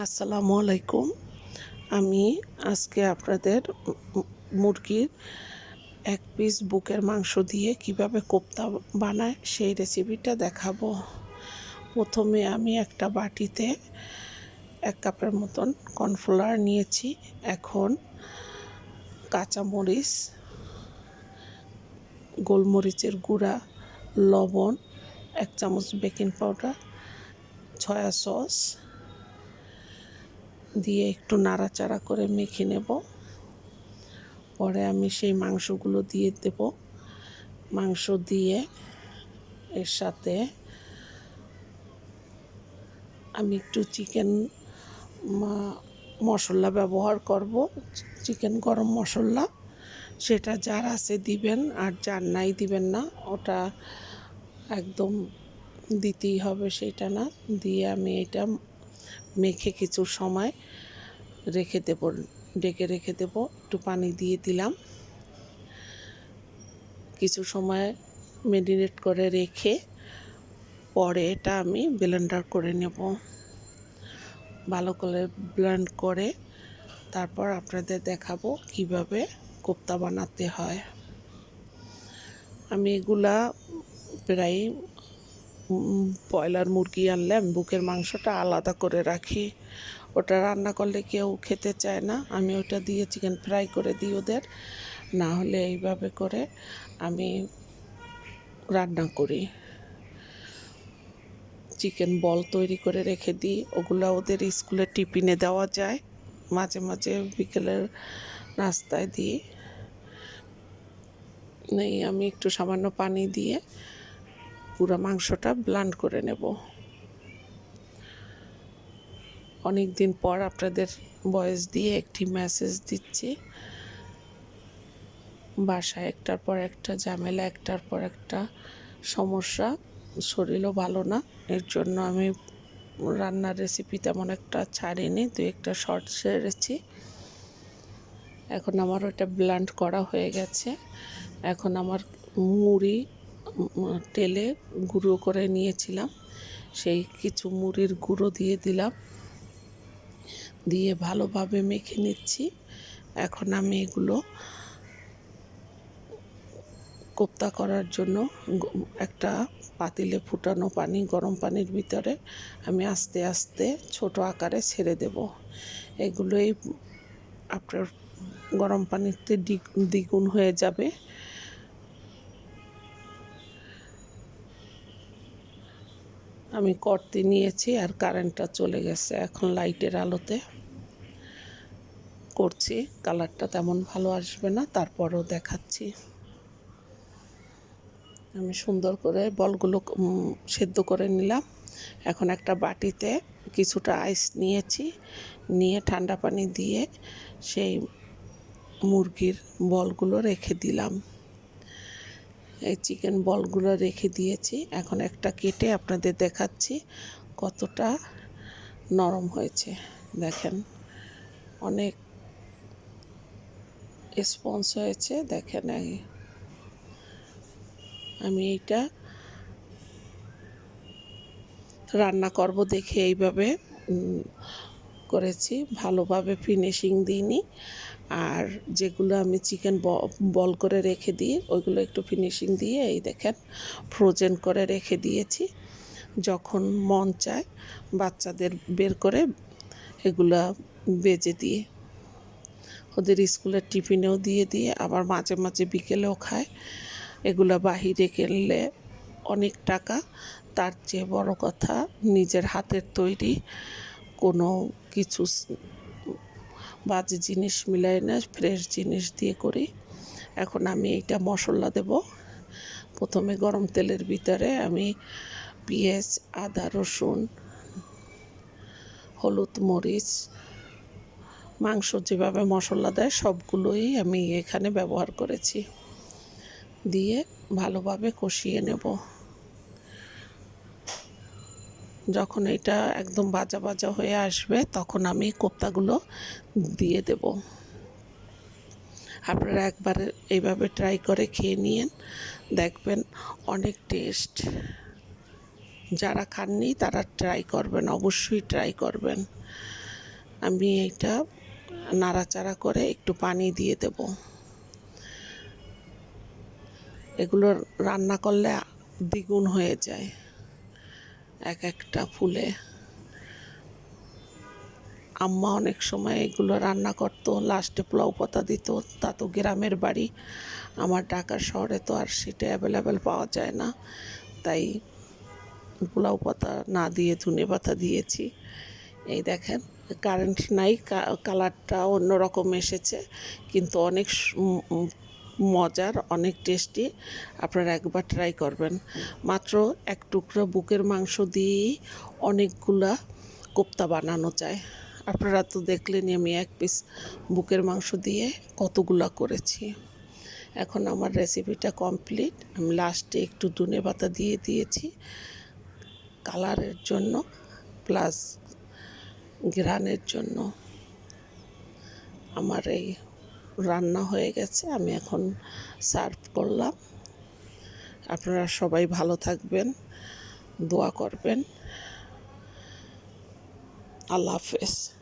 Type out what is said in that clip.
আসসালামু আলাইকুম। আমি আজকে আপনাদের মুরগির এক পিস বুকের মাংস দিয়ে কীভাবে কোপ্তা বানায় সেই রেসিপিটা দেখাবো। প্রথমে আমি একটা বাটিতে এক কাপের মতন কর্নফ্লাওয়ার নিয়েছি। এখন কাঁচামরিচ, গোলমরিচের গুঁড়া, লবণ, এক চামচ বেকিং পাউডার সয়া সস দিয়ে একটু নাড়াচাড়া করে মেখে নেব। পরে আমি সেই মাংসগুলো দিয়ে দেব। মাংস দিয়ে এর সাথে আমি একটু চিকেন মশলা ব্যবহার করব। চিকেন গরম মশলা, সেটা যার আছে দিবেন আর যার নাই দিবেন না, ওটা একদম দিতেই হবে সেটা না। দিয়ে আমি এটা মেখে কিছু সময় রেখে দেবো, ডেকে রেখে দেবো। একটু পানি দিয়ে দিলাম। কিছু সময় মেরিনেট করে রেখে পরে এটা আমি ব্লেন্ডার করে নেব। ভালো করে ব্লেন্ড করে তারপর আপনাদের দেখাবো কীভাবে কোপ্তা বানাতে হয়। আমি এগুলা প্রায় ব্রয়লার মুরগি আনলে আমি বুকের মাংসটা আলাদা করে রাখি। ওটা রান্না করলে কেউ খেতে চায় না। আমি ওটা দিয়ে চিকেন ফ্রাই করে দিই ওদের। না হলে এইভাবে করে আমি রান্না করি। চিকেন বল তৈরি করে রেখে দিই। ওগুলো ওদের স্কুলে টিফিনে দেওয়া যায়। মাঝে মাঝে বিকেলের নাস্তায় দিই। নেই, আমি একটু সামান্য পানি দিয়ে পুরো মাংসটা ব্লান্ড করে নেব। অনেক দিন পর আপনাদের বয়স দিয়ে একটি মেসেজ দিচ্ছি। বাসায় একটার পর একটা, ঝামেলা একটার পর একটা, সমস্যা, শরীরও ভালো না। এর জন্য আমি রান্নার রেসিপি তেমন একটা ছাড়িনি, দু একটা শর্ট ছেড়েছি এখন আমার ওটা ব্লান্ড করা হয়ে গেছে। এখন আমার মুড়ি তেলে গুঁড়ো করে নিয়েছিলাম। সেই কিছু মুড়ির গুঁড়ো দিয়ে দিলাম। দিয়ে ভালোভাবে মেখে নিচ্ছি। এখন আমি এগুলো কোপ্তা করার জন্য একটা পাতিলে ফুটানো পানি গরম পানির ভিতরে আমি আস্তে আস্তে ছোট আকারে ছেড়ে দেব। এগুলোই আপনার গরম পানিতে দ্বি- দ্বিগুণ হয়ে যাবে। আমি কর্তি নিয়েছি আর কারেন্টটা চলে গেছে। এখন লাইটের আলোতে করছি। কালারটা তেমন ভালো আসবে না, তারপরও দেখাচ্ছি। আমি সুন্দর করে বলগুলো সেদ্ধ করে নিলাম। এখন একটা বাটিতে কিছুটা আইস নিয়েছি। নিয়ে ঠান্ডা পানি দিয়ে সেই মুরগির বলগুলো রেখে দিলাম। এই চিকেন বলগুলো রেখে দিয়েছি। এখন একটা কেটে আপনাদের দেখাচ্ছি কতটা নরম হয়েছে। দেখেন, অনেক স্পঞ্জ হয়েছে। দেখেন আমি এইটা রান্না করব দেখে এইভাবে করেছি, ভালোভাবে ফিনিশিং দিইনি। আর যেগুলো আমি চিকেন বল করে রেখে দিই, ওইগুলো একটু ফিনিশিং দিয়ে এই দেখেন ফ্রোজেন করে রেখে দিয়েছি। যখন মন চায় বাচ্চাদের বের করে এগুলা বেজে দিয়ে ওদের স্কুলের টিফিনেও দিয়ে দিয়ে আবার মাঝে মাঝে বিকেলেও খায়। এগুলো বাহিরে কিনলে অনেক টাকা, তার চেয়ে বড় কথা নিজের হাতের তৈরি। কোনো কিছু বাজে জিনিস মিলাই না ফ্রেশ জিনিস দিয়ে করি। এখন আমি এইটা মশলা দেব। প্রথমে গরম তেলের ভিতরে আমি পেঁয়াজ, আদা, রসুন, হলুদ, মরিচ, মাংস যেভাবে মশলা দেয় সবগুলোই আমি এখানে ব্যবহার করেছি। দিয়ে ভালোভাবে কষিয়ে নেব। যখন এটা একদম বাজা বাজা হয়ে আসবে, তখন আমি কোপ্তাগুলো দিয়ে দেব। আপনারা একবার এইভাবে ট্রাই করে খেয়ে নিয়েন, দেখবেন অনেক টেস্ট যারা খাননি, তারা ট্রাই করবেন, অবশ্যই ট্রাই করবেন। আমি এইটা নাড়াচাড়া করে একটু পানি দিয়ে দেব। এগুলো রান্না করলে দ্বিগুণ হয়ে যায়। এক একটা ফুলে। আম্মা অনেক সময় এগুলো রান্না করতো লাস্টে পোলাও পাতা দিত, তা তো গ্রামের বাড়ি। আমার ঢাকার শহরে তো আর সেটা অ্যাভেলেবেল পাওয়া যায় না। তাই পোলাও পাতা না দিয়ে ধনে পাতা দিয়েছি। এই দেখেন কারেন্ট নাই কালারটা অন্যরকম এসেছে। কিন্তু অনেক মজার, অনেক টেস্টি। আপনারা একবার ট্রাই করবেন। মাত্র এক টুকরো বুকের মাংস দিয়েই অনেকগুলা কোপ্তা বানানো যায়। আপনারা তো দেখলেনই আমি এক পিস বুকের মাংস দিয়ে কতগুলা করেছি। এখন আমার রেসিপিটা কমপ্লিট আমি লাস্টে একটু ধনে পাতা দিয়ে দিয়েছি। কালারের জন্য প্লাস ঘ্রাণের জন্য। আমার এই রান্না হয়ে গেছে, আমি এখন সার্ভ করলাম। আপনারা সবাই ভালো থাকবেন, দোয়া করবেন। আল্লাহ হাফেজ।